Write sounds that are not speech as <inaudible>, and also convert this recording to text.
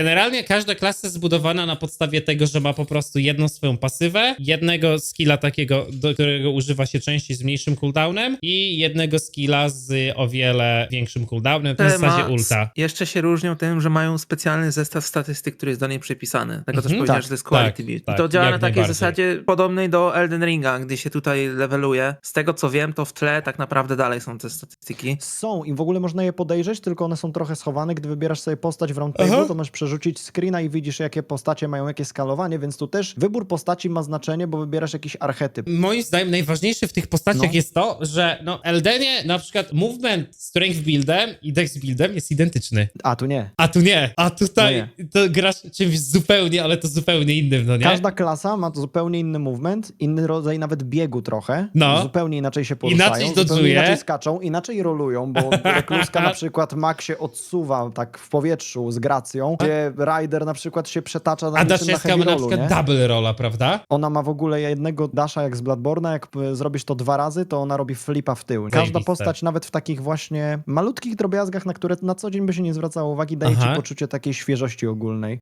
Generalnie każda klasa jest zbudowana na podstawie tego, że ma po prostu jedną swoją pasywę, jednego skilla takiego, do którego używa się częściej z mniejszym cooldownem i jednego skilla z o wiele większym cooldownem, w zasadzie ulta. Jeszcze się różnią tym, że mają specjalny zestaw statystyk, który jest do niej przypisany. Tego też Mhm. powiedziałeś, Tak, że to jest quality tak, build. tak, I to działa na takiej zasadzie podobnej do Elden Ringa, gdy się tutaj leveluje. Z tego co wiem, to w tle tak naprawdę dalej są te statystyki. Są i w ogóle można je podejrzeć, tylko one są trochę schowane. Gdy wybierasz sobie postać w roundtable, to możesz przerzucić screena i widzisz, jakie postacie mają jakie skalowanie, więc tu też wybór postaci ma znaczenie, bo wybierasz jakiś archetyp. Moim zdaniem najważniejsze w tych postaciach No. jest to, że no Eldenie na przykład movement strength buildem i dex buildem jest identyczny. A tu nie. A tu nie. A tutaj No to grasz czymś zupełnie, ale to zupełnie innym, no nie? Każda klasa ma zupełnie inny movement, inny rodzaj nawet biegu trochę. No. Zupełnie inaczej się poruszają, Inaczej dodżuje. inaczej skaczą, inaczej rolują, bo <laughs> rekluska na przykład mak się odsuwa tak w powietrzu z gracją, gdzie rider na przykład się przetacza na A na heavy ma na rollu, przykład nie? double rolla, prawda? Ona ma w ogóle jednego dasha jak z Bloodborne'a, jak zrobisz to dwa razy, to ona robi flipa w tył. Każda Zajebiste. postać, nawet w takich właśnie malutkich drobiazgach, na które na co dzień by się nie zwracało uwagi, daje Aha. ci poczucie takiej świeżości ogólnej.